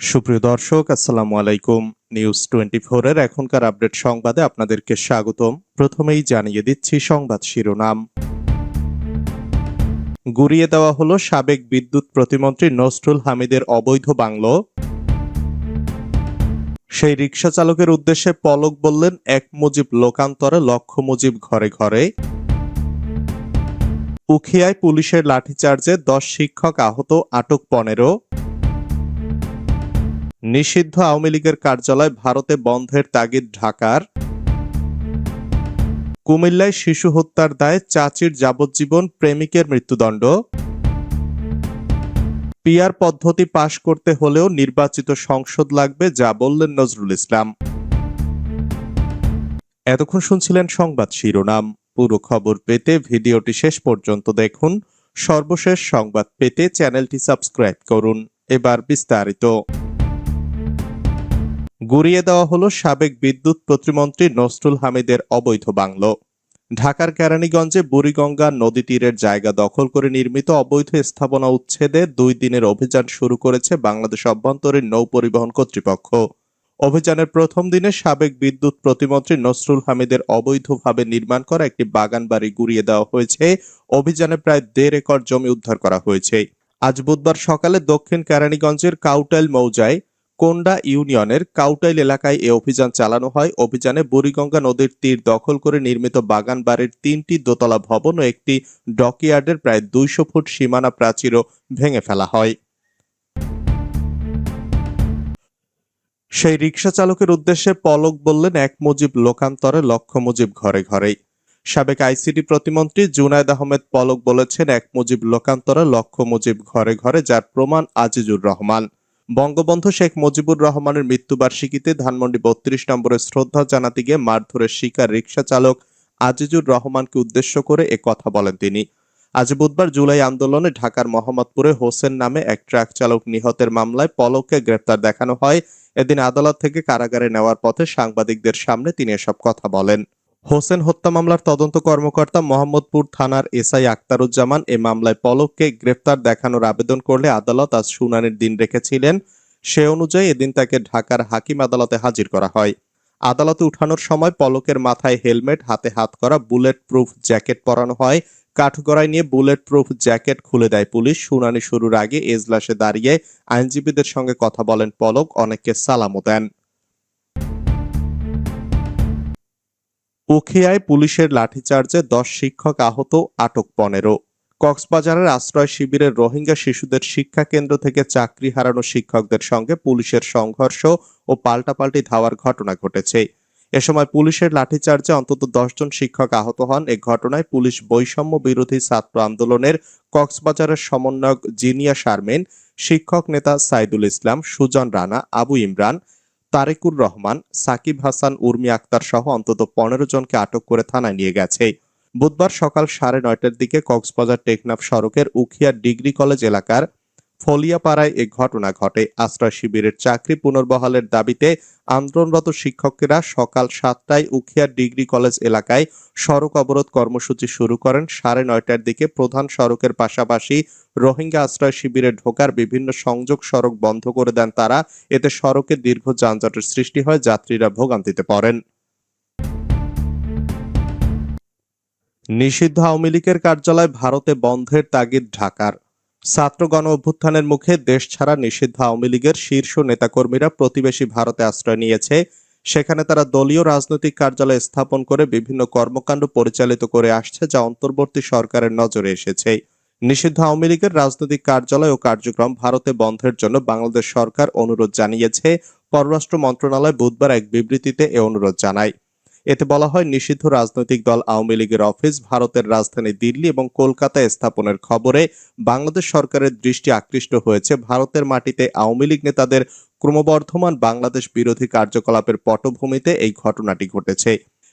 সুপ্রিয় দর্শক, আসসালামু আলাইকুম। নিউজ টোয়েন্টি এর এখনকার আপডেট সংবাদে আপনাদেরকে স্বাগতম। প্রথমেই জানিয়ে দিচ্ছি সংবাদ শিরোনাম। গুড়িয়ে দেওয়া হলো সাবেক বিদ্যুৎ প্রতিমন্ত্রী নসরুল হামিদের অবৈধ বাংলো। সেই রিক্সা চালকের উদ্দেশ্যে পলক বললেন এক মুজিব লোকান্তরে লক্ষ মুজিব ঘরে ঘরে। উখিয়ায় পুলিশের লাঠিচার্জে দশ শিক্ষক আহত, আটক পনেরো। নিষিদ্ধ আওয়ামী লীগের কার্যালয় ভারতে বন্ধের তাগিদ ঢাকার। কুমিল্লায় শিশু হত্যার দায়ে চাচির যাবজ্জীবন প্রেমিকের মৃত্যুদণ্ড। পিয়ার পদ্ধতি পাশ করতে হলেও নির্বাচিত সংসদ লাগবে, যা বললেন নজরুল ইসলাম। এতক্ষণ শুনছিলেন সংবাদ শিরোনাম। পুরো খবর পেতে ভিডিওটি শেষ পর্যন্ত দেখুন। সর্বশেষ সংবাদ পেতে চ্যানেলটি সাবস্ক্রাইব করুন। এবার বিস্তারিত। গুড়িয়ে দেওয়া হলো সাবেক বিদ্যুৎ প্রতিমন্ত্রী নসরুল হামিদের অবৈধ বাংলো। ঢাকার কেরানীগঞ্জে বুড়িগঙ্গা নদী তীরের জায়গা দখল করে নির্মিত অবৈধ স্থাপনা উচ্ছেদে দুই দিনের অভিযান শুরু করেছে বাংলাদেশ অভ্যন্তরীণ নৌ পরিবহন কর্তৃপক্ষ। অভিযানের প্রথম দিনে সাবেক বিদ্যুৎ প্রতিমন্ত্রী নসরুল হামিদের অবৈধভাবে নির্মাণ করা একটি বাগান বাড়ি গুড়িয়ে দেওয়া হয়েছে। অভিযানে প্রায় দেড় একর জমি উদ্ধার করা হয়েছে। আজ বুধবার সকালে দক্ষিণ কেরানীগঞ্জের কাউটাইল মৌজায় কোন্ডা ইউনিয়নের কাউটাইল এলাকায় এ অভিযান চালানো হয়। অভিযানে বুড়িগঙ্গা নদীর তীর দখল করে নির্মিত বাগান বাড়ির তিনটি দোতলা ভবন ও একটি ডকইয়ার্ডের প্রায় দুইশো ফুট সীমানা প্রাচীরও ভেঙে ফেলা হয়। সেই রিক্সা চালকের উদ্দেশ্যে পলক বললেন এক মুজিব লোকান্তরে লক্ষ মুজিব ঘরে ঘরেই। সাবেক আইসিটি প্রতিমন্ত্রী জুনায়দ আহমেদ পলক বলেছেন, এক মুজিব লোকান্তরে লক্ষ মুজিব ঘরে ঘরে, যার প্রমাণ আজিজুর রহমান। বঙ্গবন্ধু শেখ মুজিবুর রহমানের মৃত্যুবার্ষিকীতে ধানমন্ডি বত্রিশ নম্বরে শ্রদ্ধা জানাতে গিয়ে মারধরের শিকার রিক্সা চালক আজিজুর রহমানকে উদ্দেশ্য করে এ কথা বলেন তিনি। আজ বুধবার জুলাই আন্দোলনে ঢাকার মোহাম্মদপুরে হোসেন নামে এক ট্রাক চালক নিহতের মামলায় পলককে গ্রেপ্তার দেখানো হয়। এদিন আদালত থেকে কারাগারে নেওয়ার পথে সাংবাদিকদের সামনে তিনি এসব কথা বলেন। হোসেন হত্যা মামলার তদন্ত কর্মকর্তা মোহাম্মদপুর থানার এসআই আক্তারুজ্জামান এ মামলায় পলককে গ্রেফতার দেখানোর আবেদন করলে আদালত আজ শুনানির দিন রেখেছিলেন। সে অনুযায়ী এদিন তাকে ঢাকার হাকিম আদালতে হাজির করা হয়। আদালতে উঠানোর সময় পলকের মাথায় হেলমেট, হাতে হাত করা বুলেট প্রুফ জ্যাকেট পরানো হয়। কাঠগড়ায় নিয়ে বুলেট প্রুফ জ্যাকেট খুলে দেয় পুলিশ। শুনানি শুরুর আগে এজলাসে দাঁড়িয়ে আইনজীবীদের সঙ্গে কথা বলেন পলক, অনেককে সালামও দেন। উখিয়ায় পুলিশের লাঠিচার্জে দশ শিক্ষক আহত, আটক পনেরো। কক্সবাজারের আশ্রয় শিবিরের রোহিঙ্গা শিশুদের শিক্ষা কেন্দ্র থেকে চাকরি হারানো শিক্ষকদের সঙ্গে পুলিশের সংঘর্ষ ও পাল্টাপাল্টি ধাওয়ার ঘটনা ঘটেছে। এ সময় পুলিশের লাঠিচার্জে অন্তত দশজন শিক্ষক আহত হন। এ ঘটনায় পুলিশ বৈষম্য বিরোধী ছাত্র আন্দোলনের কক্সবাজারের সমন্বয়ক জিনিয়া শারমিন, শিক্ষক নেতা সাইদুল ইসলাম, সুজন রানা, আবু ইমরান তারেকুর রহমান, সাকিব হাসান, উর্মি আক্তার সহ অন্তত পনেরো জনকে আটক করে থানায় নিয়ে গেছে। বুধবার সকাল সাড়ে নয়টার দিকে কক্সবাজার টেকনাফ সড়কের উখিয়া ডিগ্রি কলেজ এলাকার ফলিয়াপাড়ায় এ ঘটনা ঘটে। আশ্রয় শিবিরের চাকরি পুনর্বহালের দাবিতে আন্দোলনরত শিক্ষকেরা সকাল সাতটায় উখিয়া ডিগ্রি কলেজ এলাকায় সড়ক অবরোধ কর্মসূচি শুরু করেন। সাড়ে নয়টার দিকে প্রধান সড়কের পাশাপাশি রোহিঙ্গা আশ্রয় শিবিরে ঢোকার বিভিন্ন সংযোগ সড়ক বন্ধ করে দেন তারা। এতে সড়কে দীর্ঘ যানজটের সৃষ্টি হয়, যাত্রীরা ভোগান্তিতে পড়েন। নিষিদ্ধ আওয়ামী লীগের কার্যালয় ভারতে বন্ধের তাগিদ ঢাকার। ছাত্র গণ অভ্যুত্থানের মুখে দেশ ছাড়া নিষিদ্ধ আওয়ামী লীগের শীর্ষ নেতাকর্মীরা প্রতিবেশী ভারতে আশ্রয় নিয়েছে। সেখানে তারা দলীয় রাজনৈতিক কার্যালয় স্থাপন করে বিভিন্ন কর্মকাণ্ড পরিচালিত করে আসছে যা অন্তর্বর্তী সরকারের নজরে এসেছে। নিষিদ্ধ আওয়ামী লীগের রাজনৈতিক কার্যালয় ও কার্যক্রম ভারতে বন্ধের জন্য বাংলাদেশ সরকার অনুরোধ জানিয়েছে। পররাষ্ট্র মন্ত্রণালয় বুধবার এক বিবৃতিতে এ অনুরোধ জানায়। এতে বলা হয়, নিষিদ্ধ রাজনৈতিক দল আওয়ামী লীগের অফিস, ভারতের রাজধানী দিল্লি এবং কলকাতায় স্থাপনের খবরে বাংলাদেশ সরকারের দৃষ্টি আকৃষ্ট হয়েছে। ভারতের মাটিতে আওয়ামী লীগ নেতাদের ক্রমবর্ধমান বাংলাদেশ বিরোধী কার্যকলাপের পটভূমিতে এই ঘটনাটি ঘটেছে।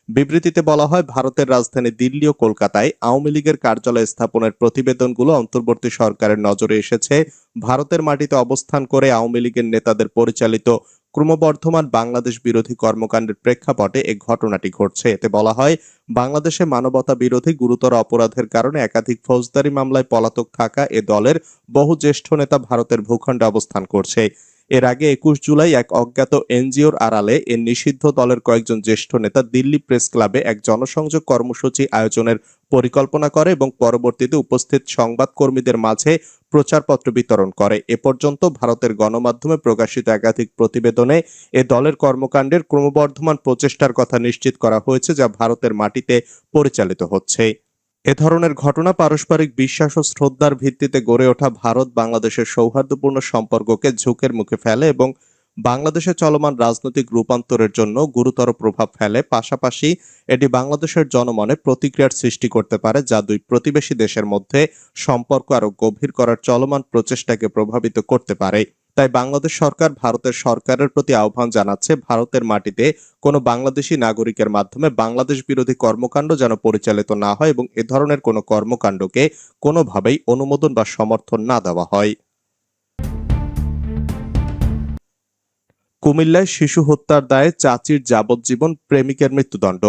বিবৃতিতে বলা হয়, ভারতের রাজধানী দিল্লি ও কলকাতায় আওয়ামী লীগের কার্যালয় স্থাপনের প্রতিবেদনগুলো অন্তর্বর্তী সরকারের নজরে এসেছে। ভারতের মাটিতে অবস্থান করে আওয়ামী লীগের নেতাদের পরিচালিত ক্রমবর্ধমান বাংলাদেশ বিরোধী কর্মকাণ্ডের প্রেক্ষাপটে এ ঘটনাটি ঘটছে। এতে বলা হয়, বাংলাদেশে মানবতা বিরোধী গুরুতর অপরাধের কারণে একাধিক ফৌজদারি মামলায় পলাতক থাকা এ দলের বহু জ্যেষ্ঠ নেতা ভারতের ভূখণ্ডে অবস্থান করছে। এর আগে একুশ জুলাই এক অজ্ঞাত এনজিওর আড়ালে এর নিষিদ্ধ দলের কয়েকজন জ্যেষ্ঠ নেতা দিল্লি প্রেস ক্লাবে এক জনসংযোগ কর্মসূচি আয়োজনের পরিকল্পনা করে এবং পরবর্তীতে উপস্থিত সংবাদকর্মীদের মাঝে প্রচারপত্র বিতরণ করে। এ পর্যন্ত ভারতের গণমাধ্যমে প্রকাশিত একাধিক প্রতিবেদনে এ দলের কর্মকাণ্ডের ক্রমবর্ধমান প্রচেষ্টার কথা নিশ্চিত করা হয়েছে, যা ভারতের মাটিতে পরিচালিত হচ্ছে। এ ধরনের ঘটনা পারস্পরিক বিশ্বাস ও শ্রদ্ধার ভিত্তিতে গড়ে ওঠা ভারত বাংলাদেশের সৌহার্দ্যপূর্ণ সম্পর্ককে ঝুঁকের মুখে ফেলে এবং বাংলাদেশে চলমান রাজনৈতিক রূপান্তরের জন্য গুরুতর প্রভাব ফেলে। পাশাপাশি এটি বাংলাদেশের জনমনে প্রতিক্রিয়ার সৃষ্টি করতে পারে, যা দুই প্রতিবেশী দেশের মধ্যে সম্পর্ক আরও গভীর করার চলমান প্রচেষ্টাকে প্রভাবিত করতে পারে। তাই বাংলাদেশ সরকার ভারতের সরকারের প্রতি আহ্বান জানাচ্ছে ভারতের মাটিতে কোনো বাংলাদেশি নাগরিকের মাধ্যমে বাংলাদেশ বিরোধী কর্মকাণ্ড যেন পরিচালিত না হয় এবং এ ধরনের কোনো কর্মকাণ্ডকে কোনোভাবেই অনুমোদন বা সমর্থন না দেওয়া হয়। কুমিল্লায় শিশু হত্যার দায়ে চাচির যাবজ্জীবন প্রেমিকের মৃত্যুদণ্ড।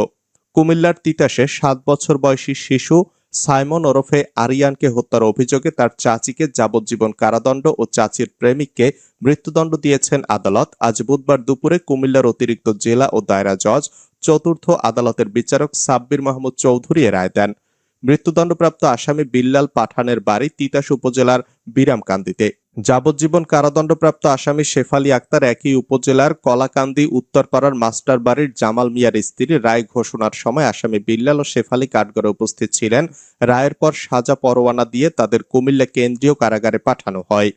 কুমিল্লার তিতাসে সাত বছর বয়সী শিশু সাইমন ওরফে আরিয়ানকে হত্যার অভিযোগে তার চাচিকে যাবজ্জীবন কারাদণ্ড ও চাচির প্রেমিককে মৃত্যুদণ্ড দিয়েছেন আদালত। আজ বুধবার দুপুরে কুমিল্লার অতিরিক্ত জেলা ও দায়রা জজ, চতুর্থ আদালতের বিচারক সাব্বির মাহমুদ চৌধুরী রায় দেন। মৃত্যুদণ্ডপ্রাপ্ত আসামি বিল্লাল পাঠানের বাড়ি তিতাস উপজেলার বিরামকান্দিতে। যাবজ্জীবন কারাদণ্ডপ্রাপ্ত আসামি শেফালি আক্তার একই উপজেলার কলাকান্দি উত্তরপাড়ার মাস্টার বাড়ির জামাল মিয়ার স্ত্রী রায় ঘোষণার সময় আসামি বিল্লাল ও শেফালি কাঠগড়ে উপস্থিত ছিলেন। রায়ের পর সাজা পরোয়ানা দিয়ে তাদের কুমিল্লা কেন্দ্রীয় কারাগারে পাঠানো হয়।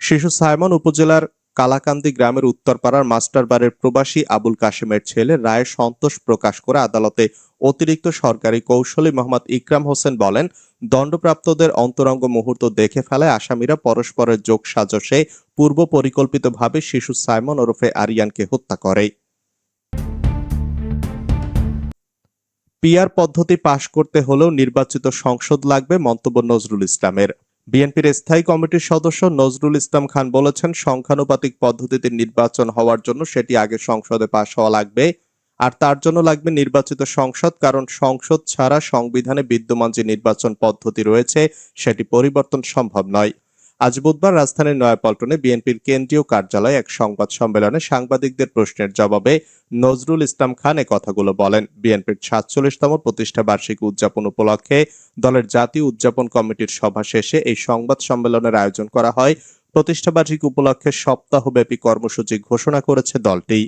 শিশু সায়মন উপজেলার কালাকান্দি গ্রামের উত্তরপাড়ার মাস্টার বাড়ির প্রবাসী আবুল কাশেমের ছেলে রায়ে সন্তোষ প্রকাশ করে আদালতে অতিরিক্ত সরকারি কৌশলী মোহাম্মদ ইকরাম হোসেন বলেন, দণ্ডপ্রাপ্তদের অন্তরঙ্গ মুহূর্ত দেখে ফেলায় আসামিরা পরস্পরের যোগ সাজসে পূর্ব পরিকল্পিতভাবে শিশু সাইমন ওরফে আরিয়ানকে হত্যা করে। পিআর পদ্ধতি পাশ করতে হলেও নির্বাচিত সংসদ লাগবে মন্তব্য নজরুল ইসলামের। বিএনপির স্থায়ী কমিটির সদস্য নজরুল ইসলাম খান বলেছেন, সংখ্যানুপাতিক পদ্ধতিতে নির্বাচন হওয়ার জন্য সেটি আগে সংসদে পাশ হওয়া লাগবে, আর তার জন্য লাগবে নির্বাচিত সংসদ, কারণ সংসদ ছাড়া সংবিধানে বিদ্যমান যে নির্বাচন পদ্ধতি রয়েছে, সেটি পরিবর্তন সম্ভব নয়। আজ বুধবার রাজধানীর নয়াপল্টনে বিএনপির কেন্দ্রীয় কার্যালয়ে এক সংবাদ সম্মেলনে সাংবাদিকদের প্রশ্নের জবাবে নজরুল ইসলাম খান এ কথাগুলো বলেন। বিএনপির সাতচল্লিশতম প্রতিষ্ঠা বার্ষিকী উদযাপন উপলক্ষে দলের জাতীয় উদযাপন কমিটির সভা শেষে এই সংবাদ সম্মেলনের আয়োজন করা হয়। প্রতিষ্ঠা বার্ষিকী উপলক্ষে সপ্তাহব্যাপী কর্মসূচি ঘোষণা করেছে দলটি।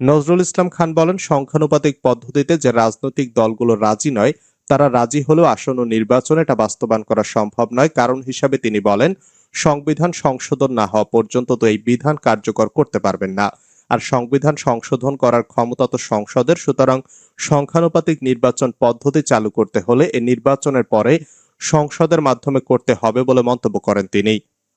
নজরুল ইসলাম খান বলেন, সংখ্যানুপাতিক পদ্ধতিতে যে রাজনৈতিক দলগুলো রাজি নয়, তারা রাজি হলেও আসন্ন নির্বাচনে এটা বাস্তবায়ন করা সম্ভব নয়। কারণ হিসাবে তিনি বলেন সংবিধান সংশোধন না হওয়া পর্যন্ত তো এই বিধান কার্যকর করতে পারবেন না। আর সংবিধান সংশোধন করার ক্ষমতা তো সংসদের, সুতরাং সংখ্যানুপাতিক নির্বাচন পদ্ধতি চালু করতে হলে এ নির্বাচনের পরে সংসদের মাধ্যমে করতে হবে বলে মন্তব্য করেন তিনি।